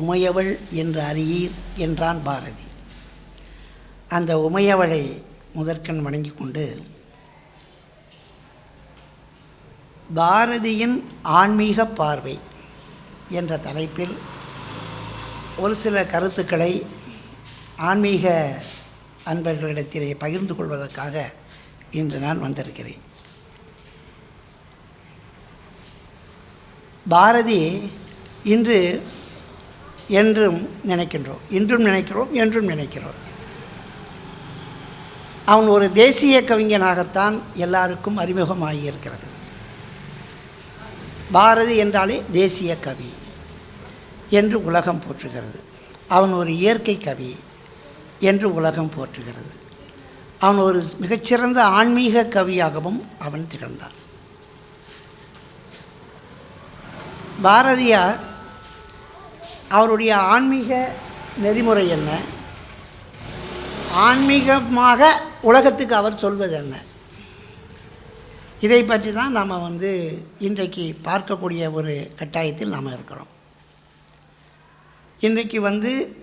உமையவள் என்று அறியீர் என்றான் பாரதி. அந்த உமையவளை முதற்கண் வணங்கி கொண்டு பாரதியின் ஆன்மீக பார்வை என்ற தலைப்பில் ஒரு சில கருத்துக்களை ஆன்மீக அன்பர்களிடத்திலே பகிர்ந்து கொள்வதற்காக இன்று நான் வந்திருக்கிறேன். பாரதி இன்று என்றும் நினைக்கின்றோம். இன்றும் நினைக்கிறோம் என்றும் நினைக்கிறோம். அவன் ஒரு தேசிய கவிஞனாகத்தான் எல்லாருக்கும் அறிமுகமாகியிருக்கிறது. பாரதி என்றாலே தேசிய கவி என்று உலகம் போற்றுகிறது. அவன் ஒரு இயற்கை கவி என்று உலகம் போற்றுகிறது. அவன் ஒரு மிகச்சிறந்த ஆன்மீக கவியாகவும் அவன் திகழ்ந்தான். பாரதியார் அவருடைய ஆன்மீக நெறிமுறை என்ன? ஆன்மீகமாக உலகத்துக்கு அவர் சொல்வது என்ன? இதை பற்றி தான் நாம் வந்து இன்றைக்கு பார்க்கக்கூடிய ஒரு கட்டாயத்தில் நாம் இருக்கிறோம். இன்றைக்கு வந்து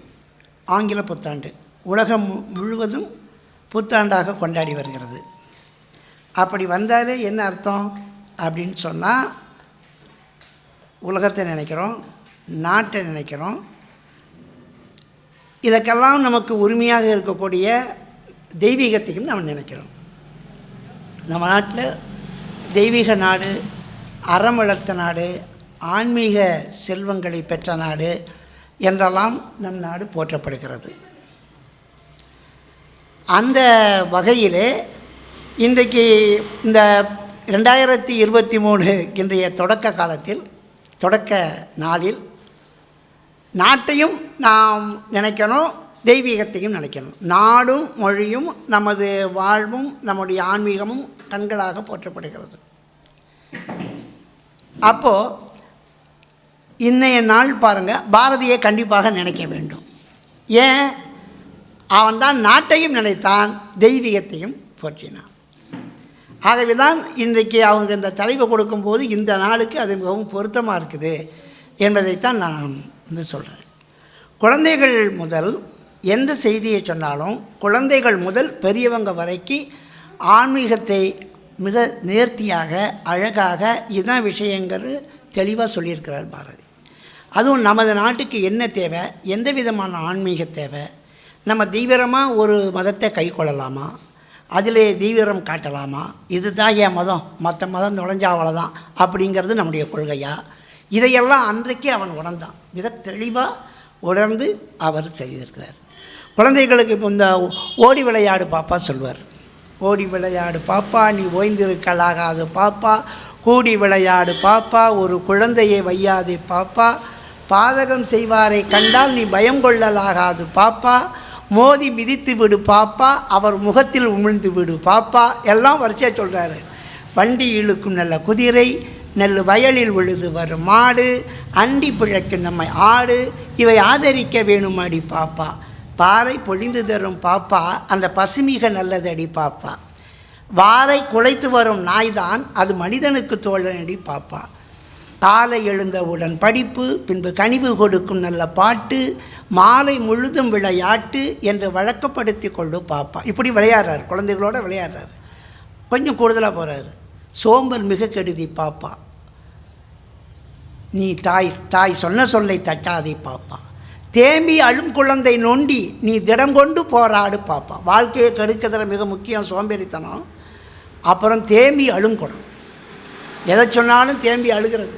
ஆங்கில புத்தாண்டு. உலகம் மு- முழுவதும் புத்தாண்டாக கொண்டாடி வருகிறது. அப்படி வந்தாலே என்ன அர்த்தம்? அப்படின்னு சொன்னால் உலகத்தை நினைக்கிறோம். நாட்டை நினைக்கிறோம். இதற்கெல்லாம் நமக்கு உரிமையாக இருக்கக்கூடிய தெய்வீகத்தையும் நாம் நினைக்கிறோம். நம்ம நாட்டில் தெய்வீக நாடு அறம் வளர்த்த நாடு ஆன்மீக செல்வங்களை பெற்ற நாடு என்றெல்லாம் நம் நாடு போற்றப்படுகிறது. அந்த வகையிலே இன்றைக்கு இந்த ரெண்டாயிரத்தி இருபத்தி மூணு இன்றைய தொடக்க காலத்தில் தொடக்க நாளில் நாட்டையும் நாம் நினைக்கணும் தெய்வீகத்தையும் நினைக்கணும். நாடும் மொழியும் நமது வாழ்வும் நம்முடைய ஆன்மீகமும் கண்களாக போற்றப்படுகிறது. அப்போது இன்றைய நாள் பாருங்கள் பாரதியை கண்டிப்பாக நினைக்க வேண்டும். ஏன்? அவன் தான் நாட்டையும் நினைத்தான் தெய்வீகத்தையும் போற்றினான். ஆகவே தான் இன்றைக்கு அவங்க இந்த தலைவை கொடுக்கும்போது இந்த நாளுக்கு அது மிகவும் பொருத்தமாக இருக்குது என்பதைத்தான் நான் வந்து சொல்கிறேன் குழந்தைகள் முதல் எந்த செய்தியை சொன்னாலும் குழந்தைகள் முதல் பெரியவங்க வரைக்கும் ஆன்மீகத்தை மிக நேர்த்தியாக அழகாக இதான் விஷயங்கிறது தெளிவாக சொல்லியிருக்கிறார் பாரதி. அதுவும் நமது நாட்டுக்கு என்ன தேவை? எந்த விதமான ஆன்மீக தேவை? நம்ம தீவிரமாக ஒரு மதத்தை கை கொள்ளலாமா? அதிலே தீவிரம் காட்டலாமா? இதுதான் என் மதம். மற்ற மதம் நுழைஞ்சா அவ்வளோதான் அப்படிங்கிறது நம்முடைய கொள்கையாக இதையெல்லாம் அன்றைக்கு அவன் உணர்ந்தான். மிக தெளிவாக உணர்ந்து அவர் செய்திருக்கிறார். குழந்தைகளுக்கு இப்போ இந்த ஓடி விளையாடு பாப்பா சொல்வார். ஓடி விளையாடு பாப்பா நீ ஓய்ந்திருக்கலாகாது பாப்பா. கூடி விளையாடு பாப்பா ஒரு குழந்தையை வையாதே பாப்பா. பாதகம் செய்வாரை கண்டால் நீ பயம் கொள்ளலாகாது பாப்பா. மோதி மிதித்து விடு பாப்பா அவர் முகத்தில் உமிழ்ந்து விடு பாப்பா. எல்லாம் வரிசையாக சொல்கிறாரு வண்டி இழுக்கும் நல்ல குதிரை நெல் வயலில் விழுது வரும் மாடு அண்டி பிழைக்கும் நம்மை ஆடு இவை ஆதரிக்க வேணுமாடி பாப்பா. பாறை பொழிந்து தரும் பாப்பா அந்த பசுமிக நல்லதடி பாப்பா. வாரை குலைத்து வரும் நாய்தான் அது மனிதனுக்கு தோழனடி பாப்பா. காலை எழுந்தவுடன் படிப்பு பின்பு கனிவு கொடுக்கும் நல்ல பாட்டு மாலை முழுதும் விளையாட்டு என்று வழக்கப்படுத்தி கொள்ளும் பாப்பா. இப்படி விளையாடுறாரு குழந்தைகளோட விளையாடுறார். கொஞ்சம் கூடுதலாக போகிறாரு சோம்பல் மிக கெடுதி பாப்பா. நீ தாய் தாய் சொன்ன சொல்லை தட்டாதே பாப்பா. தேம்பி அழும் குழந்தை நொண்டி நீ திடம் கொண்டு போராடு பாப்பா. வாழ்க்கையை கெடுக்கிறதுல மிக முக்கியம் சோம்பேறித்தனம். அப்புறம் தேம்பி அழும் குடம். எதை சொன்னாலும் தேம்பி அழுகிறது.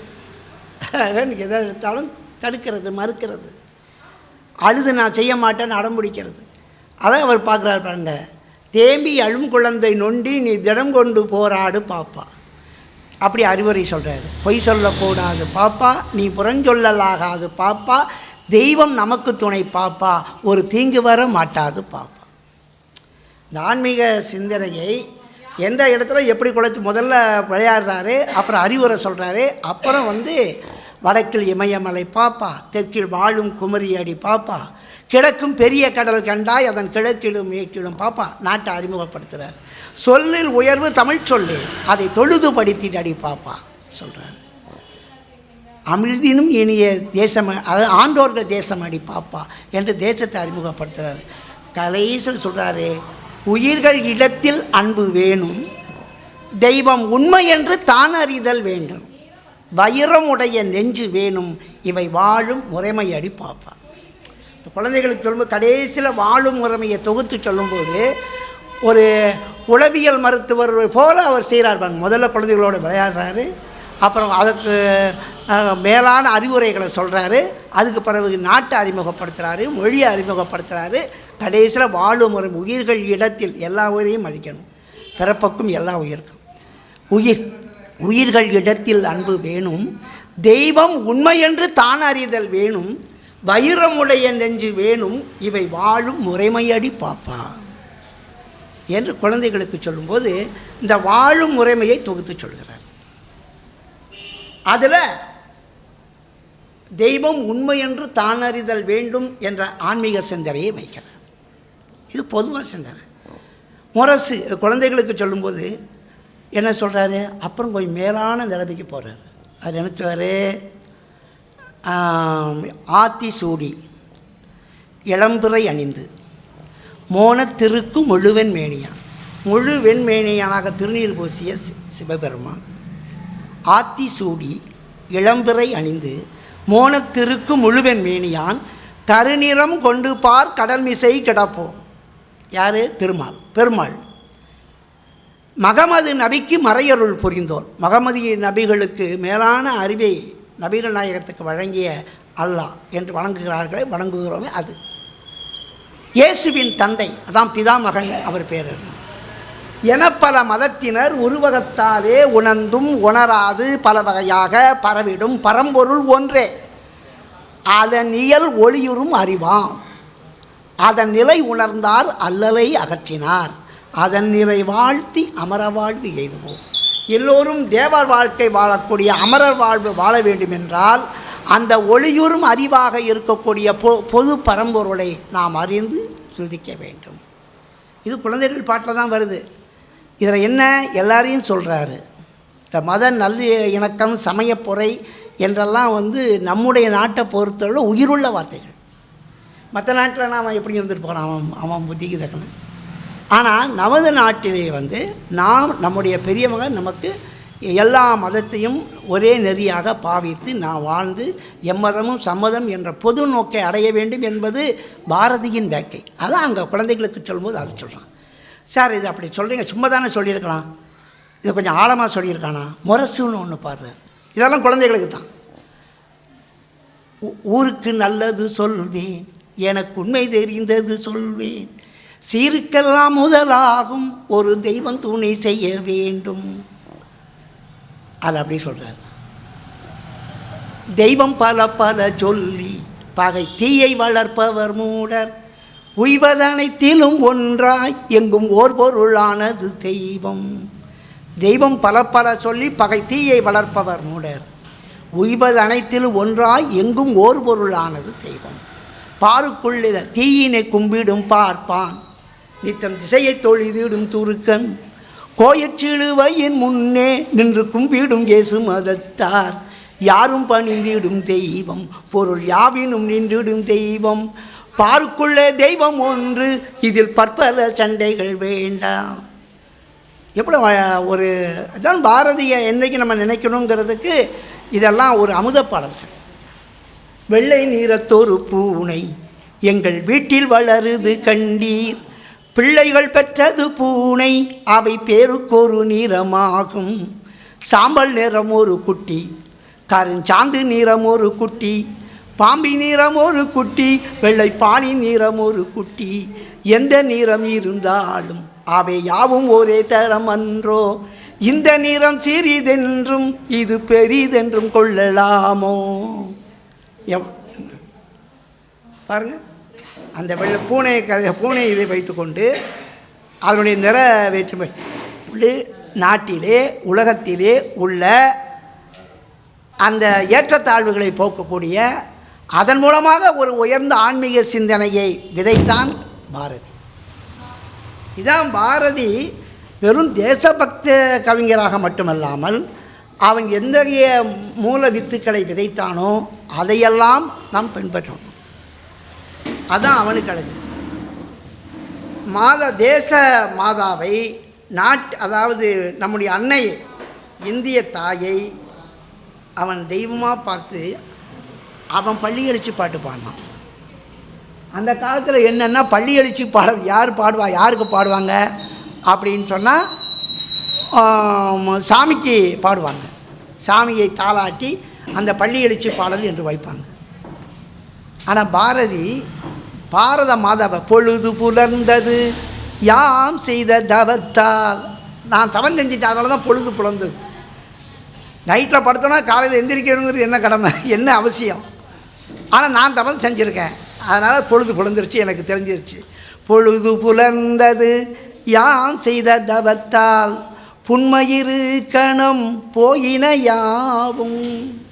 அதான் எதை எடுத்தாலும் தடுக்கிறது மறுக்கிறது. அழுது நான் செய்ய மாட்டேன்னு அடம் பிடிக்கிறது அதான் அவர் பார்க்குறாரு பாருங்கள் தேம்பி அழும் குழந்தை நொண்டி நீ திடம் கொண்டு போராடு பாப்பா. அப்படி அறிவுரை சொல்கிறாரு பொய் சொல்லக்கூடாது பாப்பா நீ புறஞ்சொல்லலாகாது பாப்பா தெய்வம் நமக்கு துணை பாப்பா ஒரு தீங்கு வர மாட்டாது பாப்பா. இந்த ஆன்மீக சிந்தனையை எந்த இடத்துல எப்படி குலைத்து முதல்ல விளையாடுறாரு அப்புறம் அறிவுரை சொல்கிறாரு அப்புறம் வந்து வடக்கில் இமயமலை பாப்பா தெற்கில் வாழும் குமரி அடி பாப்பா கிழக்கும் பெரிய கடல் கண்டாய் அதன் கிழக்கிலும் மேற்கிலும். பாப்பா நாட்டை அறிமுகப்படுத்துகிறார் சொல்லில் உயர்வு தமிழ் சொல்லு அதை தொழுதுபடுத்திட்டு அடி பாப்பா சொல்கிறார் அமிழ்தினும் இனிய தேசம் அதாவது ஆண்டோர்கள் தேசம் அடி பாப்பா என்று தேசத்தை அறிமுகப்படுத்துகிறார் கலைசல் சொல்கிறாரு உயிர்கள் இடத்தில் அன்பு வேணும் தெய்வம் உண்மை என்று தான் அறிதல் வேண்டும். வைரமுடைய நெஞ்சு வேணும் இவை வாழும் முறைமையடி பாப்பா. குழந்தைகளுக்கு சொல்லும்போது கடைசியில் வாழும் முறைமையை தொகுத்து சொல்லும்போது ஒரு உளவியல் மருத்துவர் போல அவர் செய்கிறார் பாருங்க. முதல்ல குழந்தைகளோட விளையாடுறாரு. அப்புறம் அதுக்கு மேலான அறிவுரைகளை சொல்கிறாரு அதுக்கு பிறகு நாட்டை அறிமுகப்படுத்துகிறாரு மொழியை அறிமுகப்படுத்துகிறாரு கடைசியில் வாழும் முறை உயிர்கள் இடத்தில் எல்லா உயிரையும் மதிக்கணும். பிறப்புக்கும் எல்லா உயிர்க்கும். உயிர் உயிர்கள் இடத்தில் அன்பு வேணும். தெய்வம் உண்மை என்று தான் அறிதல் வேணும். வைரமுடைய நெஞ்சு வேணும் இவை வாழும் முறைமையடி பாப்பா. என்று குழந்தைகளுக்கு சொல்லும்போது இந்த வாழும் முறைமையை தொகுத்து சொல்கிறார். அதில் தெய்வம் உண்மை என்று தானறிதல் வேண்டும் என்ற ஆன்மீக சிந்தனையை வைக்கிறார். இது பொதுவாக சிந்தனை. முரசு குழந்தைகளுக்கு சொல்லும்போது என்ன சொல்கிறாரு அப்புறம் கொஞ்சம் மேலான நிலைமைக்கு போகிறாரு அது நினச்சவாரு ஆத்தி சூடி இளம்பிறை அணிந்து. மோனத்திருக்கு முழுவெண் மேனியான் முழு வெண்மேனியானாக திருநீர் பூசிய சி- சிவபெருமான். ஆத்தி சூடி இளம்பிறை அணிந்து மோனத்திருக்கு முழுவெண் மேனியான் தருநிறம் கொண்டு பார் கடல் மிசை கிடப்போம் யார்? திருமால் பெருமாள். மகமது நபிக்கு மறையருள் புரிந்தோர். மகமதி நபிகளுக்கு மேலான அறிவை நபிகள் நாயகத்துக்கு வழங்கிய அல்லாஹ் என்று வணங்குகிறார்களே வணங்குகிறோமே அது. இயேசுவின் தந்தை அதான் பிதாமகன் அவர் பேர் என பல மதத்தினர் உருவகத்தாலே உணர்ந்தும் உணராது பல வகையாக பரவிடும் பரம்பொருள் ஒன்றே. அதன் இயல் ஒளியுறும் அறிவாம். அதன் நிலை உணர்ந்தார் அல்லலை அகற்றினார். அதன் நிலை வாழ்த்தி அமர வாழ்வு எய்துவோம். எல்லோரும் தேவர் வாழ்க்கை வாழக்கூடிய அமரர் வாழ்வு வாழ வேண்டும் என்றால் அந்த ஒளியுறும் அறிவாக இருக்கக்கூடிய பொ பொது பரம்பொருளை நாம் அறிந்து சுதிக்க வேண்டும். இது குழந்தைகள் பாட்டில் தான் வருது. இதில் என்ன எல்லாரையும் சொல்கிறாரு இந்த மத நல்ல இணக்கம் சமயப்பொறை என்றெல்லாம் வந்து நம்முடைய நாட்டை பொறுத்தவரை உயிருள்ள வார்த்தைகள். மற்ற நாட்டில் நாம் எப்படி இருந்துட்டு போகிறான் அவன் அவன் புத்திக்கு தக்கணும் ஆனால் நமது நாட்டிலே வந்து நாம் நம்முடைய பெரியவங்க நமக்கு எல்லா மதத்தையும் ஒரே நெறியாக பாவித்து நான் வாழ்ந்து எம்மதமும் சம்மதம் என்ற பொது நோக்கை அடைய வேண்டும் என்பது பாரதியின் வேக்கை அதான் அங்கே குழந்தைகளுக்கு சொல்லும்போது அதை சொல்கிறான் சார் இது அப்படி சொல்கிறீங்க சும்மா தானே சொல்லியிருக்கலாம். இதை கொஞ்சம் ஆழமாக சொல்லியிருக்கானா? முரசுன்னு ஒன்று பாடுறார். இதெல்லாம் குழந்தைகளுக்கு தான். ஊருக்கு நல்லது சொல்வேன் எனக்கு உண்மை தெரிந்தது சொல்வேன். சீருக்கெல்லாம் முதலாகும் ஒரு தெய்வம் துணை செய்ய வேண்டும். அது அப்படி சொல்கிறார் தெய்வம் பல பல சொல்லி பகை தீயை வளர்ப்பவர் மூடர். உய்வதனைத்திலும் ஒன்றாய் எங்கும் ஓர் பொருளானது தெய்வம். தெய்வம் பல பல சொல்லி பகை தீயை வளர்ப்பவர் மூடர். உய்வது அனைத்திலும் ஒன்றாய் எங்கும் ஓர் பொருளானது தெய்வம். பாருக்குள்ளில தீயினை கும்பிடும் பார்ப்பான். நித்தம் திசையை தொழிதிடும் துருக்கன். கோயச்சிலுவையின் முன்னே நின்று கும்பிடும் இயேசு மதத்தார். யாரும் பணிந்திடும் தெய்வம் பொருள் யாவினும் நின்றிடும் தெய்வம். பாருக்குள்ளே தெய்வம் ஒன்று இதில் பற்பல சண்டைகள் வேண்டாம். எவ்வளோ ஒரு இதான் பாரதிய என்றைக்கு நம்ம நினைக்கணுங்கிறதுக்கு இதெல்லாம் ஒரு அமுத பாடல்கள். வெள்ளை நிறத்தொரு பூனை எங்கள் வீட்டில் வளருது கண்டீர். பிள்ளைகள் பெற்றது பூனை அவை பேருக்கொரு நிறமாகும். சாம்பல் நிறம் ஒரு குட்டி கருஞ்சாந்து நிறம் ஒரு குட்டி பாம்பி நிறம் ஒரு குட்டி வெள்ளை பாணி நிறம் ஒரு குட்டி. எந்த நிறம் இருந்தாலும் அவை யாவும் ஒரே தரம் அன்றோ. இந்த நிறம் சிறிதென்றும் இது பெரிதென்றும் கொள்ளலாமோ? எவ் பாருங்கள் அந்த வெள்ள பூனை கதை பூனை இதை வைத்துக்கொண்டு அதனுடைய நிற வேற்றுமை உள்ளே நாட்டிலே உலகத்திலே உள்ள அந்த ஏற்றத்தாழ்வுகளை போக்கக்கூடிய அதன் மூலமாக ஒரு உயர்ந்த ஆன்மீக சிந்தனையை விதைத்தான் பாரதி. இதான் பாரதி வெறும் தேசபக்த கவிஞராக மட்டுமல்லாமல் அவன் எந்தகைய மூல வித்துக்களை விதைத்தானோ அதையெல்லாம் நாம் பின்பற்றணும். அதான் அவனுக்கு அழகு. மாத தேச மாதாவை நாட் அதாவது நம்முடைய அன்னையை இந்திய தாயை அவன் தெய்வமாக பார்த்து அவன் பள்ளி எழுச்சி பாட்டு பாடினான். அந்த காலத்தில் என்னென்னா பள்ளி எழுச்சி பாட யார் பாடுவா யாருக்கு பாடுவாங்க அப்படின்னு சொன்னால் சாமிக்கு பாடுவாங்க. சாமியை தாளாட்டி அந்த பள்ளி எழுச்சி பாடல் என்று வைப்பாங்க. ஆனால் பாரதி பாரத மாதவ பொழுது புலர்ந்தது. யாம் செய்த தவத்தால். நான் தவம் செஞ்சுட்டேன் அதனால தான் பொழுது புலர்ந்தது நைட்டில் படுத்தோன்னா காலையில் எந்திரிக்கணுங்கிறது என்ன கடமை? என்ன அவசியம்? ஆனால் நான் தவம் செஞ்சுருக்கேன். அதனால் பொழுது புலர்ந்துருச்சு எனக்கு தெரிஞ்சிருச்சு. பொழுது புலர்ந்தது. யாம் செய்த தவத்தால். புன்மயிறு கணம் போயின யாவும்.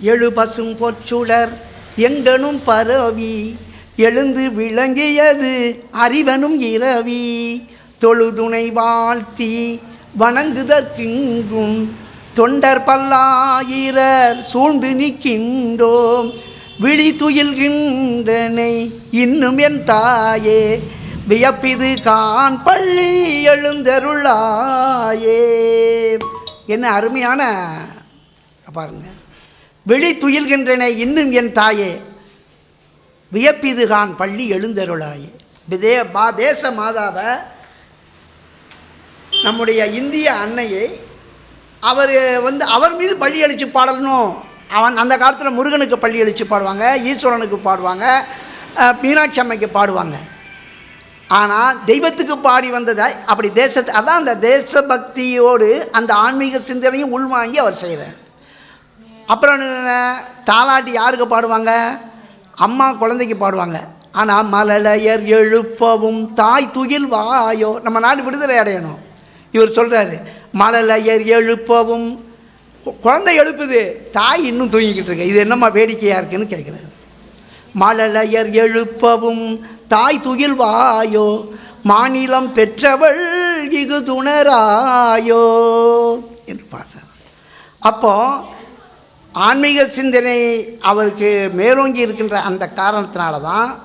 எழு பசும் பொற்சுடர் எங்கனும் பரவி எழுந்து விளங்கியது அறிவனும் இரவி. தொழுதுணை வாழ்த்தி வணங்குதற்கிங்கும் தொண்டர் பல்லாயிரர் சூழ்ந்து நிற்கின்றோம். விழி துயில்கின்றனை இன்னும் என் தாயே வியப்பிது கான் பள்ளி எழுந்தருளாயே. என்ன அருமையான பாருங்க. விழி துயில்கின்றன இன்னும் என் தாயே. வியப்பிதுகான் பள்ளி எழுந்தருளாயே. இதே மா தேச மாதாவை நம்முடைய இந்திய அன்னையை அவர் வந்து அவர் மீது பள்ளி அழிச்சு பாடணும். அவன் அந்த காலத்தில் முருகனுக்கு பள்ளி அழிச்சு பாடுவாங்க ஈஸ்வரனுக்கு பாடுவாங்க மீனாட்சி அம்மைக்கு பாடுவாங்க. ஆனால் தெய்வத்துக்கு பாடி வந்ததை அப்படி தேசத்தை அதான் அந்த தேசபக்தியோடு அந்த ஆன்மீக சிந்தனையும் உள்வாங்கி அவர் செய்கிறார் அப்புறம் என்ன, தாலாட்டி யாருக்கு பாடுவாங்க? அம்மா குழந்தைக்கு பாடுவாங்க. ஆனால் மலலையர் எழுப்பவும் தாய் துயில் வாயோ. நம்ம நாடு விடுதலை அடையணும். இவர் சொல்கிறாரு மலலையர் எழுப்பவும் குழந்தை எழுப்புது தாய் இன்னும் தூங்கிக்கிட்டு இருக்கு. இது என்னம்மா வேடிக்கையாக இருக்குன்னு கேட்குறாரு மலலையர் எழுப்பவும் தாய் துயில் வாயோ. மாநிலம் பெற்றவள் இகு துணராயோ என்று பாடுறார். அப்போ ஆன்மீக சிந்தனை அவருக்கு மேலோங்கி இருக்கின்ற அந்த காரணத்தினால தான்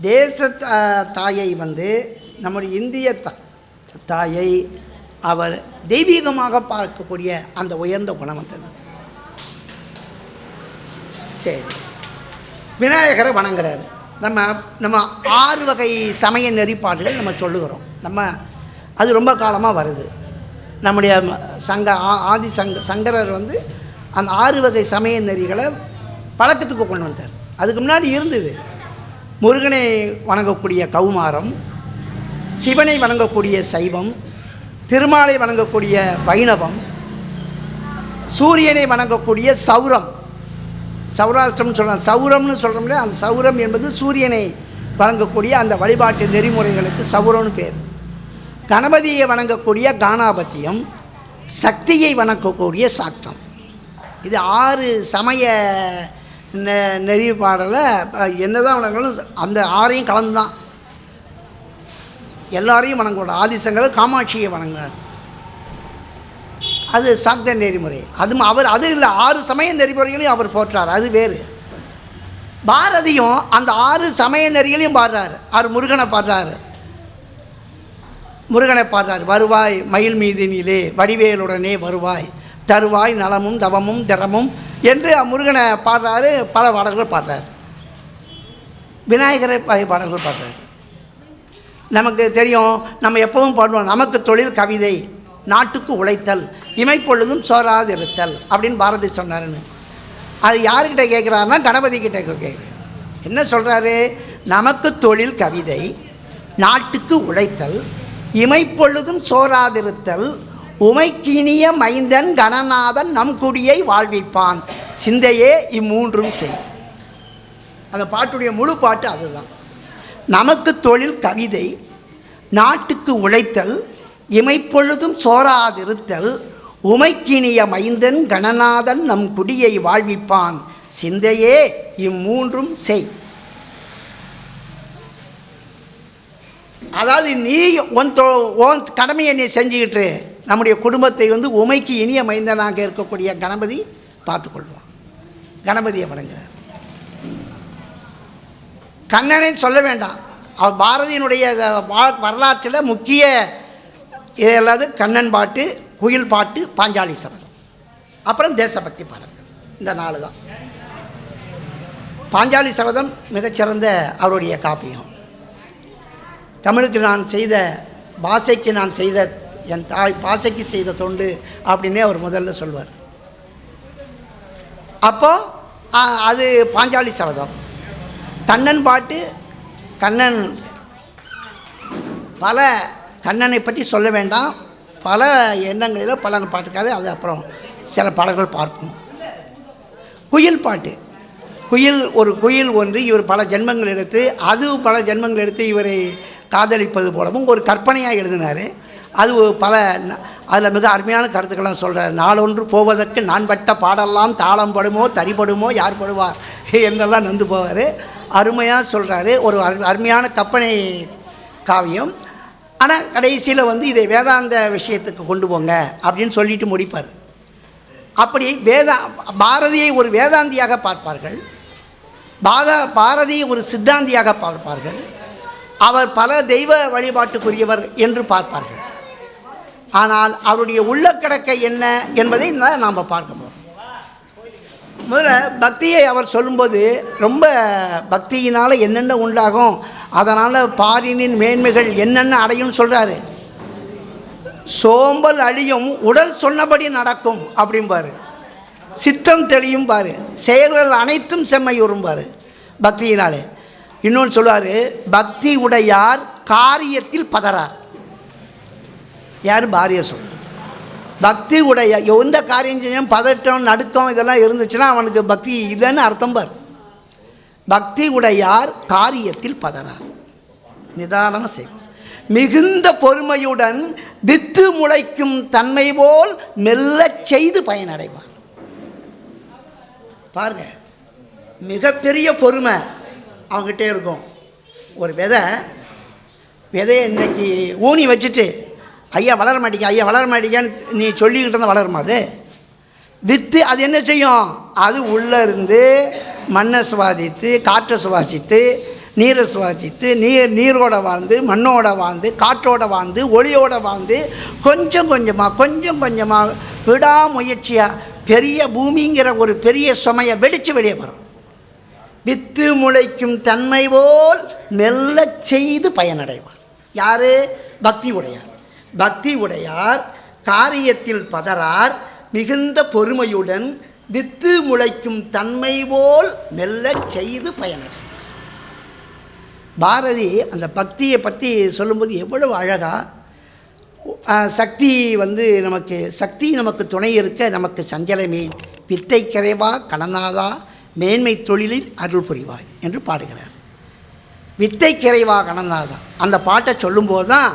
தேச தா- தாயை வந்து நம்முடைய இந்திய தாயை அவர் தெய்வீகமாக பார்க்கக்கூடிய அந்த உயர்ந்த குணம் வந்தது. சரி. விநாயகரை வணங்குறாரு. நம்ம நம்ம ஆறு வகை சமய நெறிப்பாடுகள் நம்ம சொல்லுகிறோம். நம்ம அது ரொம்ப காலமாக வருது. நம்முடைய சங்க ஆ- ஆதி சங்க சங்கரர் வந்து அந்த ஆறு வகை சமய நெறிகளை பழக்கத்துக்கு கொண்டு வந்தார் அதுக்கு முன்னாடி இருந்தது முருகனை வணங்கக்கூடிய கௌமாரம் சிவனை வணங்கக்கூடிய சைவம் திருமாலை வணங்கக்கூடிய வைணவம் சூரியனை வணங்கக்கூடிய சௌரம். சௌராஷ்டிரம்னு சொல்கிறோம் சௌரம்னு சொல்கிறோம்ல அந்த சௌரம் என்பது சூரியனை வணங்கக்கூடிய அந்த வழிபாட்டு நெறிமுறைகளுக்கு சௌரம்னு பேர். கணபதியை வணங்கக்கூடிய கானாபத்தியம் சக்தியை வணங்கக்கூடிய சாக்தம் இது ஆறு சமய நெ நெறிப்பாடலில் என்னதான் வணங்கணும் அந்த ஆறையும் கலந்து தான் எல்லாரையும் வணங்கக்கூடாது. ஆதிசங்கர் காமாட்சியை வணங்கினார். அது சாக்த நெறிமுறை. அதுவும் அவர் அது இல்லை. ஆறு சமய நெறிமுறைகளையும் அவர் போற்றார். அது வேறு. பாரதியும் அந்த ஆறு சமய நெறிகளையும் பாடுறார். அவர் முருகனை பாடுறாரு. முருகனை பாடுறார். வருவாய் மயில் மீதினிலே வடிவேலுடனே வருவாய். தருவாய் நலமும் தவமும் திறமும் என்று முருகனை பாடுறாரு பல பாடல்கள் பாடுறாரு. விநாயகரை பல பாடல்கள் பாடுறாரு. நமக்கு தெரியும் நம்ம எப்பவும் பாடுவோம் நமக்கு தொழில் கவிதை நாட்டுக்கு உழைத்தல் இமைப்பொழுதும் சோராதிருத்தல் அப்படின்னு பாரதி சொன்னாருன்னு. அது யாருக்கிட்ட கேட்குறாருன்னா கணபதி கிட்ட கேட்குறேன் என்ன சொல்கிறாரு நமக்கு தொழில் கவிதை நாட்டுக்கு உழைத்தல் இமைப்பொழுதும் சோராதிருத்தல் உமைக்கினிய மைந்தன் கணநாதன் நம் குடியை வாழ்விப்பான். சிந்தையே இம்மூன்றும் செய். அந்த பாட்டுடைய முழு பாட்டு அதுதான். நமக்கு தொழில் கவிதை நாட்டுக்கு உழைத்தல் இமைப்பொழுதும் சோராதிருத்தல் உமைக்கினிய மைந்தன் கணநாதன் நம் குடியை வாழ்விப்பான். சிந்தையே இம்மூன்றும் செய். அதாவது நீ உன் தொ உன் கடமையை நீ செஞ்சுக்கிட்டு நம்முடைய குடும்பத்தை வந்து உமைக்கு இனிய மைந்தனாக இருக்கக்கூடிய கணபதி பார்த்துக்கொள்வான் கணபதியை வணங்குகிறார் கண்ணனை சொல்ல வேண்டாம். அவர் பாரதியினுடைய வரலாற்றில் முக்கிய இதெல்லாது கண்ணன் பாட்டு குயில் பாட்டு பாஞ்சாலி சபதம். அப்புறம் தேசபக்தி பாடல்கள். இந்த நாலு தான். பாஞ்சாலி சபதம் மிகச்சிறந்த அவருடைய காப்பியம். தமிழுக்கு நான் செய்த பாஷைக்கு நான் செய்த என் தாய் பாசைக்கு செய்த தொண்டு அப்படின்னே அவர் முதல்ல சொல்வார். அப்போ அது பாஞ்சாலி சபதம் கண்ணன் பாட்டு கண்ணன் பல கண்ணனை பற்றி சொல்ல வேண்டாம். பல எண்ணங்களில் பல பாட்டுக்காரு அது அப்புறம் சில பாடல்கள் பார்ப்போம். குயில் பாட்டு. குயில் ஒரு குயில் ஒன்று இவர் பல ஜென்மங்கள் எடுத்து அது பல ஜென்மங்கள் எடுத்து இவரை காதலிப்பது போலவும் ஒரு கற்பனையாக எழுதினார். அது பல அதில் மிக அருமையான கருத்துக்கள்லாம் சொல்கிறார் நாளொன்று போவதற்கு நான் பட்ட பாடெல்லாம் தாளம் படுமோ தறிபடுமோ யார் படுவார் என்றெல்லாம் நந்து போவார். அருமையாக சொல்கிறாரு ஒரு அரு- அருமையான கற்பனை காவியம். ஆனால் கடைசியில் வந்து இதை வேதாந்த விஷயத்துக்கு கொண்டு போங்க அப்படின்னு சொல்லிட்டு முடிப்பார். அப்படி வேதா பாரதியை ஒரு வேதாந்தியாக பார்ப்பார்கள். பாரா பாரதியை ஒரு சித்தாந்தியாக பார்ப்பார்கள். அவர் பல தெய்வ வழிபாட்டுக்குரியவர் என்று பார்ப்பார்கள். ஆனால் அவருடைய உள்ளக்கடக்கை என்ன என்பதை நாம் பார்க்க போகிறோம் முதல்ல பக்தியை அவர் சொல்லும்போது ரொம்ப பக்தியினால் என்னென்ன உண்டாகும் அதனால் பாரினின் மேன்மைகள் என்னென்ன அடையும்னு சொல்கிறாரு சோம்பல் அழியும் உடல் சொன்னபடி நடக்கும் அப்படிம்பாரு. சித்தம் தெளியும் பாரு செயல்கள் அனைத்தும் செம்மை பாரு பக்தியினாலே. இன்னொன்று சொல்லுவார் பக்தி உடையார் காரியத்தில் பதறார். யார்? பாரிய சொல் பக்தி உடைய எந்த காரியம் செய்யும் பதட்டம் நடுக்கம் இதெல்லாம் இருந்துச்சுன்னா அவனுக்கு பக்தி இல்லைன்னு அர்த்தம் பார். பக்தி உடையார் காரியத்தில் பதறார். நிதானமாக செய்வோம் மிகுந்த பொறுமையுடன் வித்து முளைக்கும் தன்மை போல் மெல்ல செய்து பயனடைவார். பாருங்க மிகப்பெரிய பொறுமை அவங்ககிட்ட இருக்கும். ஒரு விதை விதையை இன்னைக்கு ஊனி வச்சுட்டு ஐயா வளர மாட்டேங்க ஐயா வளர மாட்டேங்கன்னு நீ சொல்லிக்கிட்டு இருந்தால் வளருமா அது? வித்து அது என்ன செய்யும்? அது உள்ளே இருந்து மண்ணை சுவாசித்து காற்றை சுவாசித்து நீரை சுவாசித்து நீர் நீரோட வாழ்ந்து மண்ணோட வாழ்ந்து காற்றோட வாழ்ந்து ஒளியோட வாழ்ந்து கொஞ்சம் கொஞ்சமாக கொஞ்சம் கொஞ்சமாக விடாமுயற்சியாக பெரிய பூமிங்கிற ஒரு பெரிய சுமையை வெடித்து வெளியே வரும். வித்து முளைக்கும் தன்மை போல் மெல்ல செய்து பயனடைவார். யார்? பக்தி உடையார். பக்தி உடையார் காரியத்தில் பதறார் மிகுந்த பொறுமையுடன் வித்து முளைக்கும் தன்மை போல் மெல்லச் செய்து பயனடைவார் பாரதி அந்த பக்தியை பற்றி சொல்லும்போது எவ்வளவு அழகா சக்தி வந்து நமக்கு சக்தி நமக்கு துணை இருக்க நமக்கு சஞ்சலமே பித்தை கரைவா கடனாதா மேன்மை தொழிலில் அருள் புரிவாய் என்று பாடுகிறார். வித்தை கரைவா கடனாதா அந்த பாட்டை சொல்லும்போது தான்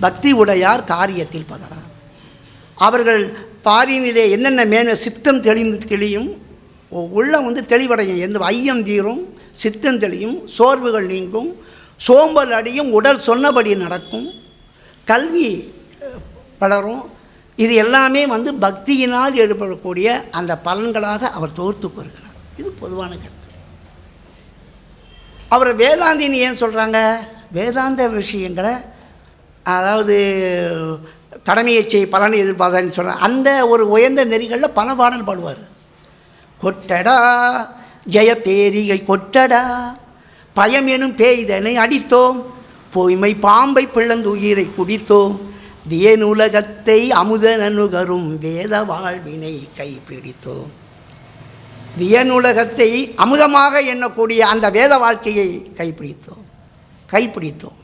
பக்தி உடையார் காரியத்தில் பதறார். அவர்கள் பாரினிலே என்னென்ன மேன சித்தம் தெளிந்து தெளியும்? உள்ளம் வந்து தெளிவடையும். எந்த ஐயம் தீரும்? சித்தம் தெளியும். சோர்வுகள் நீங்கும். சோம்பல் அடியும். உடல் சொன்னபடி நடக்கும். கல்வி வளரும் இது எல்லாமே வந்து பக்தியினால் ஏற்படக்கூடிய அந்த பலன்களாக அவர் தொகுத்து கூறுகிறார். இது பொதுவான கருத்து. அவர் வேதாந்தின்னு ஏன் சொல்கிறாங்க வேதாந்த விஷயங்களை அதாவது கடமையை செய் பலனை எதிர்பார்த்தான்னு சொல்கிறாங்க அந்த ஒரு உயர்ந்த நெறிகளில் பல பாடல் பாடுவார். கொட்டடா ஜெய பேரிகை கொட்டடா பயம் எனும் பேய்தனை அடித்தோம் பொய்மை பாம்பை பிளந்து உயிரை குடித்தோம் வியனுலகத்தை அமுதனனுகரும் வேத வாழ்வினை கைப்பிடித்தோம். வியனுலகத்தை அமுதமாக எண்ணக்கூடிய அந்த வேத வாழ்க்கையை கைப்பிடித்தோம். கைப்பிடித்தோம்.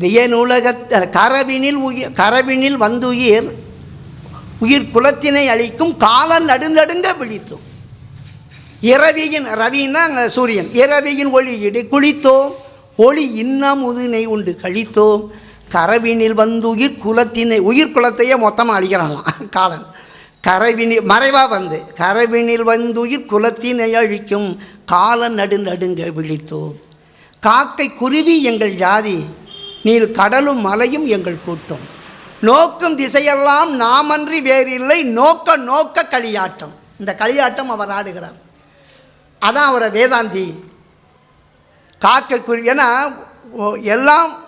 வியனுலக கரவினில் உயிர் கரவினில் வந்துயிர் உயிர் குலத்தினை அழிக்கும் காலம் நடுநடுங்க விழித்தோம் இரவியின் ரவின்னா அங்கே சூரியன். இரவியின் ஒளியிடு குளித்தோம் ஒளி இன்னம் உதினை உண்டு கழித்தோம் கரவினில் வந்து உயிர் குலத்தினை உயிர் குலத்தையே மொத்தமாக அழிக்கிறாங்களாம் காலன். கரவினில் மறைவாக வந்து கரவினில் வந்துயிர் குலத்தினை அழிக்கும் காலம் நடு நடுங்க விழித்தோம் காக்கை குருவி எங்கள் ஜாதி நீர் கடலும் மலையும் எங்கள் கூட்டம். நோக்கும் திசையெல்லாம் நாமன்றி வேறில்லை நோக்க நோக்க களியாட்டம். இந்த களியாட்டம் அவர் ஆடுகிறார். அதான் அவரை வேதாந்தி. காக்கக்குருவி ஏன்னா ஓ- எல்லாம்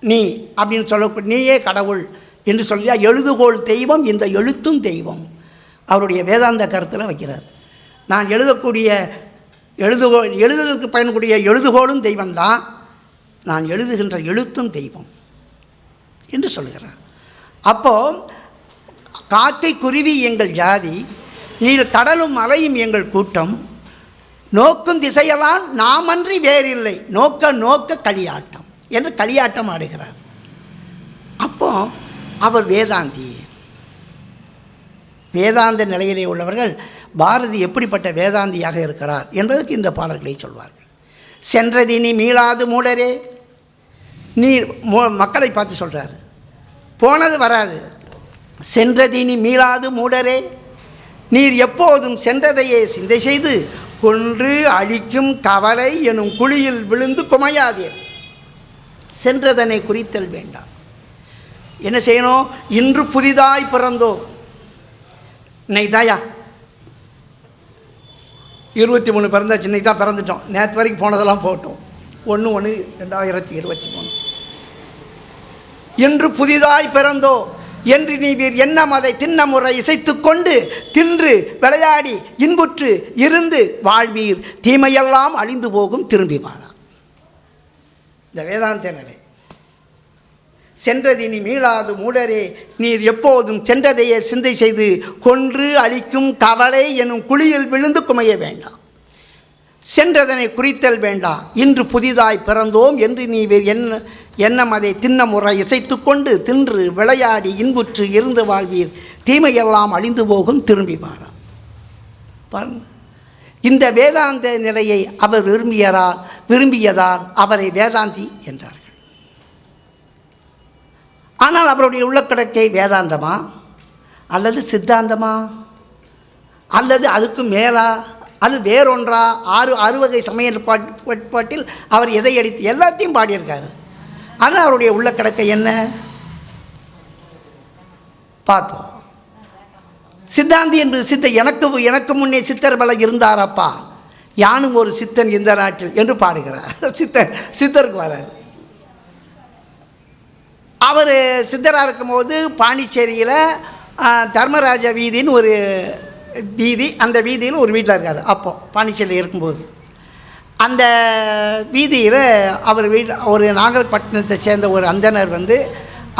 நீ அப்படின்னு சொல்லக்கூடிய நீயே கடவுள் என்று சொல்லியா எழுதுகோள் தெய்வம் இந்த எழுத்தும் தெய்வம். அவருடைய வேதாந்த கருத்தில் வைக்கிறார். நான் எழுதக்கூடிய எழுதுகோள் எழுதுவதற்கு பயன்படக்கூடிய எழுதுகோளும் தெய்வம்தான். நான் எழுதுகின்ற எழுத்தும் தெய்வம் என்று சொல்கிறார் அப்போ காக்கை குருவி எங்கள் ஜாதி நீர் கடலும் மலையும் எங்கள் கூட்டம் நோக்கும் திசையெல்லாம் நாமன்றி வேறில்லை நோக்க நோக்க களியாட்டம் என்று களியாட்டம் ஆடுகிறார். அப்போ அவர் வேதாந்தி. வேதாந்த நிலையிலே உள்ளவர்கள் பாரதி எப்படிப்பட்ட வேதாந்தியாக இருக்கிறார் என்பதற்கு இந்த பாடல்களை சொல்வார்கள். சென்றதினி மீளாது மூடரே. நீர் மோ- மக்களை பார்த்து சொல்கிறார் போனது வராது. சென்றதினி மீளாது மூடரே. நீர் எப்போதும் சென்றதையே சிந்தை செய்து கொன்று அழிக்கும் கவலை எனும் குழியில் விழுந்து குமையாதீர் சென்றதனை குறித்தல் வேண்டாம். என்ன செய்யணும்? இன்று புதிதாய் பிறந்தோம். இன்னைக்கு தாயா இருபத்தி மூணு பிறந்தாச்சு இன்னைக்கு தான் பிறந்துட்டோம். நேற்று வரைக்கும் போனதெல்லாம் போட்டோம். ஒன்று ஒன்று ரெண்டாயிரத்தி இருபத்தி மூணு. இன்று புதிதாய் பிறந்தோ என்று நீவீர் எண்ணம் அதை தின்ன முறை இசைத்து கொண்டு தின்று விளையாடி இன்புற்று இருந்து வாழ்வீர். தீமையெல்லாம் அழிந்து போகும் திரும்பி வாரா இந்த வேதாந்த நிலை சென்றதினி மீளாது மூடரே. நீர் எப்போதும் சென்றதையே சிந்தை செய்து கொன்று அழிக்கும் கவலை எனும் குழியில் விழுந்து குமைய வேண்டாம். சென்றதனை குறித்தல் வேண்டா இன்று புதிதாய் பிறந்தோம் என்று நீ வேறு என்ன எண்ணம் அதை தின்ன முறை இசைத்து கொண்டு தின்று விளையாடி இன்புற்று இருந்து வாழ்வீர். தீமையெல்லாம் அழிந்து போகும் திரும்பி வாரா. இந்த வேதாந்த நிலையை அவர் விரும்பியரா விரும்பியதால் அவரை வேதாந்தி என்றார் ஆனால் அவருடைய உள்ளக்கடக்கை வேதாந்தமா? அல்லது சித்தாந்தமா? அல்லது அதுக்கு மேலா? அது வேறொன்றா? ஆறு அறுவகை சமய பாட்டில் அவர் எதை அடித்து எல்லாத்தையும் பாடியிருக்காரு. ஆனால் அவருடைய உள்ளக்கடக்கை என்ன? பார்ப்போம். சித்தாந்தி என்பது சித்த எனக்கு எனக்கு முன்னே சித்தர் பல இருந்தாரப்பா. யானும் ஒரு சித்தன் இந்த நாட்டில் என்று பாடுகிறார். சித்தர் சித்தருக்கு வரார் அவர் சித்தராக இருக்கும்போது பாண்டிச்சேரியில் தர்மராஜா தர்மராஜ வீதின்னு ஒரு வீதி அந்த வீதியில் ஒரு வீட்டில் இருக்கார் அப்போது பாண்டிச்சேரியில் இருக்கும்போது. அந்த வீதியில் அவர் வீடு ஒரு நாகப்பட்டினத்தை சேர்ந்த ஒரு அந்தனர் வந்து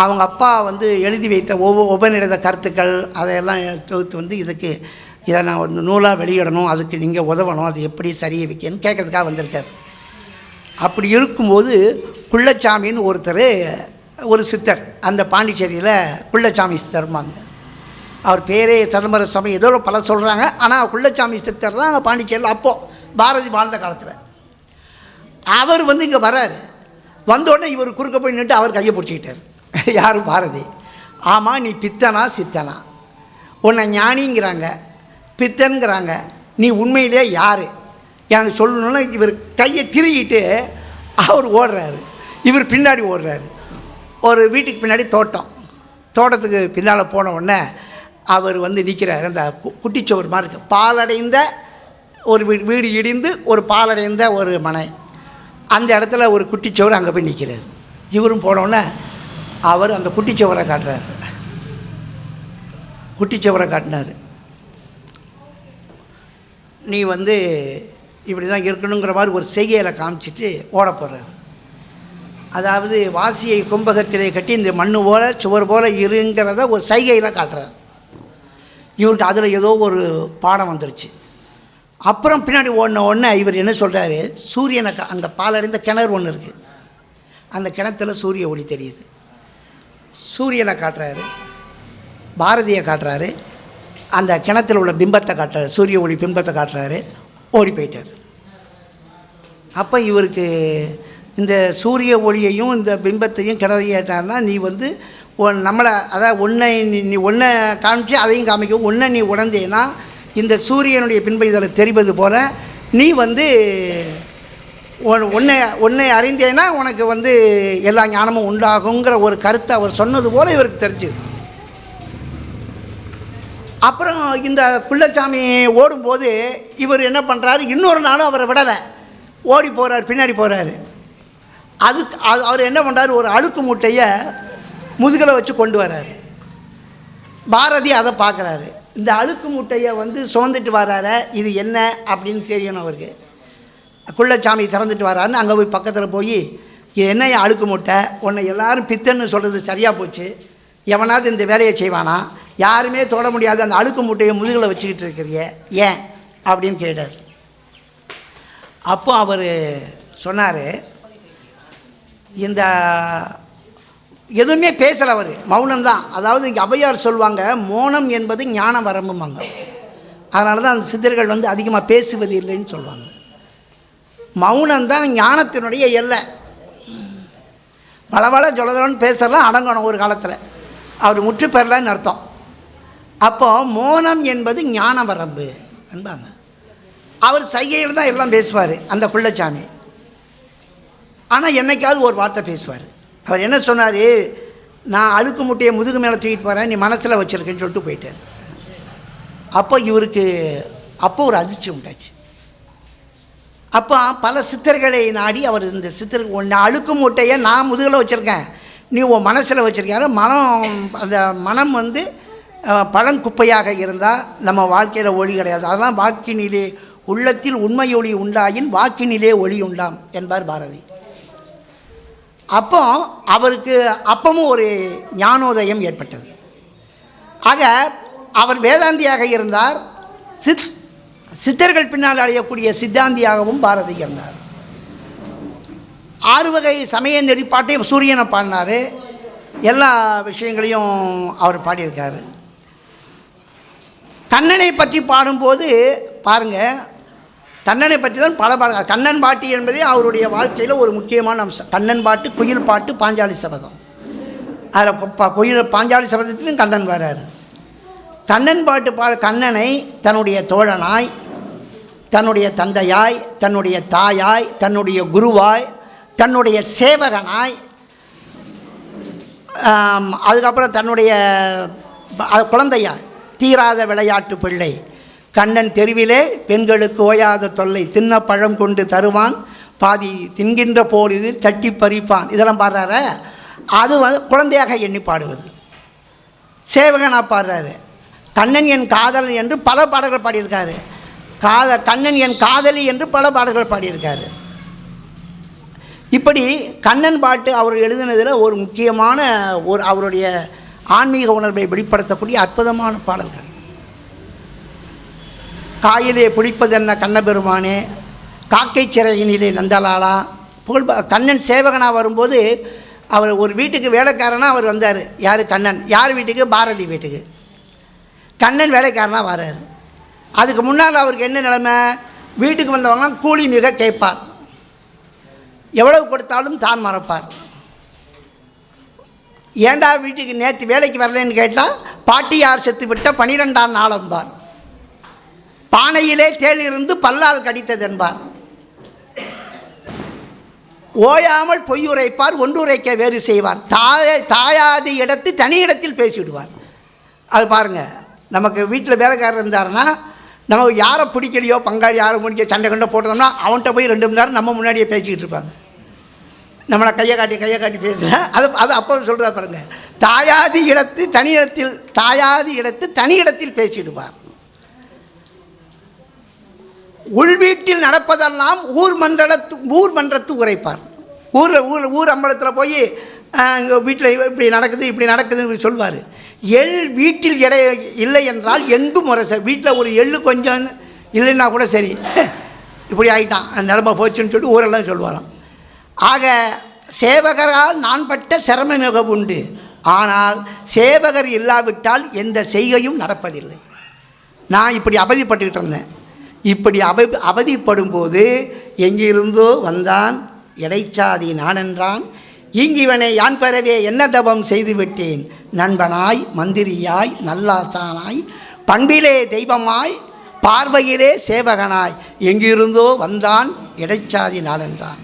அவங்க அப்பா வந்து எழுதி வைத்த ஒவ்வொரு உபநிடத கருத்துக்கள் அதையெல்லாம் தொகுத்து வந்து இதுக்கு இதை நான் வந்து நூலாக வெளியிடணும் அதுக்கு நீங்கள் உதவணும் அது எப்படி சரியை வைக்கணும்னு கேட்கறதுக்காக வந்திருக்கார். அப்படி இருக்கும்போது குள்ளச்சாமின்னு ஒருத்தர் ஒரு சித்தர் அந்த பாண்டிச்சேரியில் குள்ளச்சாமி சித்தர்மாங்க அவர் பேரே சிதம்பர சபை ஏதோ பல சொல்கிறாங்க ஆனால் குள்ளச்சாமி சித்தர் தான் அங்கே பாண்டிச்சேரியில் அப்போது பாரதி வாழ்ந்த காலத்தில். அவர் வந்து இங்கே வராரு. வந்தோடனே இவர் குறுக்க போய் நின்று அவர் கையை பிடிச்சிக்கிட்டார். யார்? பாரதி. ஆமாம் நீ பித்தனா சித்தனா? உன்னை ஞானிங்கிறாங்க பித்தனுங்கிறாங்க நீ உண்மையிலே யார்? எனக்கு சொல்லணும்னா இவர் கையை திருகிட்டு அவர் ஓடுறாரு. இவர் பின்னாடி ஓடுறாரு. ஒரு வீட்டுக்கு பின்னாடி தோட்டம். தோட்டத்துக்கு பின்னால் போன உடனே அவர் வந்து நிற்கிறார் அந்த கு- மாதிரி இருக்குது பாலடைந்த ஒரு வீடு வீடு இடிந்து ஒரு பாலடைந்த ஒரு மனை. அந்த இடத்துல ஒரு குட்டிச்சுவர் அங்கே போய் நிற்கிறார் இவரும் போனோடனே அவர் அந்த குட்டிச்சுவரை காட்டுறாரு. குட்டிச்சுவரை காட்டினார். நீ வந்து இப்படி தான் இருக்கணுங்கிற மாதிரி ஒரு செய்கையில் காமிச்சிட்டு ஓட போகிறார் அதாவது வாசியை கும்பகத்திலே கட்டி இந்த மண்ணு போல சுவர் போல இருங்கிறத ஒரு சைகையில் காட்டுறார். இவருக்கு அதில் ஏதோ ஒரு பாடம் வந்துருச்சு. அப்புறம் பின்னாடி ஓடின உடனே இவர் என்ன சொல்கிறாரு சூரியனை அந்த பாலடைந்த கிணறு ஒன்று இருக்குது அந்த கிணத்துல சூரிய ஒளி தெரியுது. சூரியனை காட்டுறாரு. பாரதியை காட்டுறாரு. அந்த கிணத்துல உள்ள பிம்பத்தை காட்டுறாரு. சூரிய ஒளி பிம்பத்தை காட்டுறாரு. ஓடி போயிட்டார். அப்போ இவருக்கு இந்த சூரிய ஒளியையும் இந்த பிம்பத்தையும் கிணறையும் ஏற்றாருன்னா நீ வந்து நம்மளை அதாவது ஒன்றை நீ ஒன்றை காமிச்சு அதையும் காமிக்கும் ஒன்றை நீ உணர்ந்தேன்னா இந்த சூரியனுடைய பின்பை இதில் தெரிவது போல் நீ வந்து உன்- உன்னை உன்னை அறிந்தேன்னா உனக்கு வந்து எல்லா ஞானமும் உண்டாகுங்கிற ஒரு கருத்தை அவர் சொன்னது போல் இவருக்கு தெரிஞ்சுது. அப்புறம் இந்த குள்ளச்சாமி ஓடும்போது இவர் என்ன பண்ணுறாரு இன்னொரு நாளும் அவரை விடலை. ஓடி போகிறார் பின்னாடி போகிறாரு அதுக்கு அது அவர் என்ன பண்ணுறாரு ஒரு அழுக்கு மூட்டையை முதுகில் வச்சு கொண்டு வர்றாரு. பாரதி அதை பார்க்குறாரு. இந்த அழுக்கு மூட்டையை வந்து சுமந்துட்டு வராரு இது என்ன அப்படின்னு தெரியணும் அவருக்கு. குள்ளச்சாமி திறந்துட்டு வராருன்னு அங்கே போய் பக்கத்தில் போய் என்ன என் அழுக்கு மூட்டை? உன்னை எல்லாரும் பித்தன்னு சொல்கிறது சரியாக போச்சு. எவனாவது இந்த வேலையை செய்வானா? யாருமே தொட முடியாத அந்த அழுக்கு மூட்டையை முதுகில் வச்சுக்கிட்டு இருக்கிறிய ஏன்? அப்படின்னு கேட்டார். அப்போ அவர் சொன்னார் இந்த எதுவுமே பேசலை அவர். மௌனம்தான். அதாவது இங்கே ஔவையார் சொல்லுவாங்க மௌனம் என்பது ஞான வரம்புமாங்க அதனால தான் அந்த சித்தர்கள் வந்து அதிகமாக பேசுவது இல்லைன்னு சொல்லுவாங்க. மௌனம்தான் ஞானத்தினுடைய எல்லை. பலபல ஜொலஜொலன்னு பேசலாம் அடங்கணும் ஒரு காலத்தில். அவர் முற்று பெறலன்னு அர்த்தம். அப்போ மௌனம் என்பது ஞான வரம்பு. என்பாங்க அவர் சைகையில் தான் எல்லாம் பேசுவார் அந்த குள்ளச்சாமி ஆனால் என்னைக்காவது ஒரு வார்த்தை பேசுவார். அவர் என்ன சொன்னார்? நான் அழுக்கு முட்டையை முதுகு மேலே தூக்கிட்டு போகிறேன் நீ மனசில் வச்சுருக்கேன்னு சொல்லிட்டு போயிட்டார். அப்போ இவருக்கு அப்போ ஒரு அதிர்ச்சி உண்டாச்சு. அப்போ பல சித்தர்களை நாடி அவர் இந்த சித்தர் ஒன்று அழுக்கு மூட்டையை நான் முதுகில் வச்சுருக்கேன் நீ உன் மனசில் வச்சுருக்கியாரு மனம் அந்த மனம் வந்து பழங்குப்பையாக இருந்தால் நம்ம வாழ்க்கையில் ஒளி கிடையாது. அதெல்லாம் வாக்கினிலே உள்ளத்தில் உண்மை ஒளி உண்டாயின் வாக்கினிலே ஒளி உண்டாம் என்பார் பாரதி. அப்போ அவருக்கு அப்பமும் ஒரு ஞானோதயம் ஏற்பட்டது. ஆக அவர் வேதாந்தியாக இருந்தார். சித் சித்தர்கள் பின்னால் அழியக்கூடிய சித்தாந்தியாகவும் பாரதி இருந்தார். ஆறு வகை சமய நெறிப்பாட்டையும் சூரியனை பாடினார். எல்லா விஷயங்களையும் அவர் பாடியிருக்காரு. கண்ணனை பற்றி பாடும்போது பாருங்கள் கண்ணனை பற்றி தான் பல பாடல் கண்ணன் பாட்டு என்பதே அவருடைய வாழ்க்கையில் ஒரு முக்கியமான அம்சம். கண்ணன் பாட்டு குயில் பாட்டு பாஞ்சாலி சபதம். அதில் குயில் பாஞ்சாலி சபதத்திலும் கண்ணன் வர்றாரு. கண்ணன் பாட்டு பா கண்ணனை தன்னுடைய தோழனாய் தன்னுடைய தந்தையாய் தன்னுடைய தாயாய் தன்னுடைய குருவாய் தன்னுடைய சேவகனாய் அதுக்கப்புறம் தன்னுடைய குழந்தையாய் தீராத விளையாட்டு பிள்ளை. கண்ணன் தெருவிலே பெண்களுக்கு ஓயாத தொல்லை தின்ன பழம் கொண்டு தருவான் பாதி தின்கின்ற போது சட்டி பறிப்பான். இதெல்லாம் பாடுறார? அது வந்து குழந்தையாக எண்ணி பாடுவது. சேவகனாக பாடுறாரு. கண்ணன் என் காதலன் என்று பல பாடல்கள் பாடியிருக்காரு. காத கண்ணன் என் காதலி என்று பல பாடல்கள் பாடியிருக்காரு. இப்படி கண்ணன் பாட்டு அவர் எழுதினதில் ஒரு முக்கியமான ஒரு அவருடைய ஆன்மீக உணர்வை வெளிப்படுத்தக்கூடிய அற்புதமான பாடல்கள். காயிலே புளிப்பதென்ன கண்ணபெருமானே? காக்கை சிறையினிலே நந்தலாலா? புகழ் கண்ணன் சேவகனாக வரும்போது அவர் ஒரு வீட்டுக்கு வேலைக்காரனாக அவர் வந்தார். யார் கண்ணன்? யார் வீட்டுக்கு? பாரதி வீட்டுக்கு. கண்ணன் வேலைக்காரனாக வர்றார் அதுக்கு முன்னால் அவருக்கு என்ன நிலைமை? வீட்டுக்கு வந்தவங்களாம் கூலி மிக கேட்பார். எவ்வளவு கொடுத்தாலும் தான் மறப்பார். ஏண்டா வீட்டுக்கு நேற்று வேலைக்கு வரலன்னு கேட்டால் பாட்டியார் செத்து விட்ட பனிரெண்டாம் நாள் என்பார் பானையிலே தேள் இருந்து பல்லால் கடித்தது என்பார். ஓயாமல் பொய்யுரைப்பார் ஒன்றுரைக்க வேறு செய்வார். தாய தாயாதி இடத்து தனி இடத்தில் பேசிவிடுவார். அது பாருங்கள் நமக்கு வீட்டில் வேலைக்காரர் இருந்தாருன்னா நம்ம யாரை பிடிக்கலையோ பங்காளி யாரை பிடிக்க சண்டை கண்டை போட்டோம்னா அவன்கிட்ட போய் ரெண்டு மணி நேரம் நம்ம முன்னாடியே பேசிக்கிட்டு இருப்பாங்க. நம்மளை கையை காட்டி கையை காட்டி பேசுகிற அது அது அப்போ சொல்கிறா பாருங்கள் தாயாதி இடத்து தனி இடத்தில் தாயாதி இடத்து தனி இடத்தில் பேசிடுவார் உள்வீட்டில் நடப்பதெல்லாம் ஊர் மன்றத்து ஊர் மன்றத்து உரைப்பார். ஊர் ஊர் ஊர் அம்பலத்தில் போய் இங்கே வீட்டில் இப்படி நடக்குது இப்படி நடக்குதுன்னு சொல்வார். எள் வீட்டில் இடை இல்லை என்றால் எங்கும் முரச வீட்டில் ஒரு எள்ளு கொஞ்சம் இல்லைன்னா கூட சரி. இப்படி ஆகிட்டான் அந்த நிலமை போச்சுன்னு சொல்லிட்டு ஊரெல்லாம் சொல்லுவாராம். ஆக சேவகரால் நான் பட்ட சிரமம் மிக உண்டு. ஆனால் சேவகர் இல்லாவிட்டால் எந்த செய்கையும் நடப்பதில்லை. நான் இப்படி அவதிப்பட்டுக்கிட்டு இருந்தேன். இப்படி அவ அவதிப்படும் போது எங்கிருந்தோ வந்தான் இடைச்சாதி நானென்றான். இங்கிவனை யான் பெறவே என்ன தபம் செய்துவிட்டேன்? நண்பனாய் மந்திரியாய் நல்லாசானாய் பண்பிலே தெய்வமாய் பார்வையிலே சேவகனாய். எங்கிருந்தோ வந்தான் இடைச்சாதி நாளென்றான்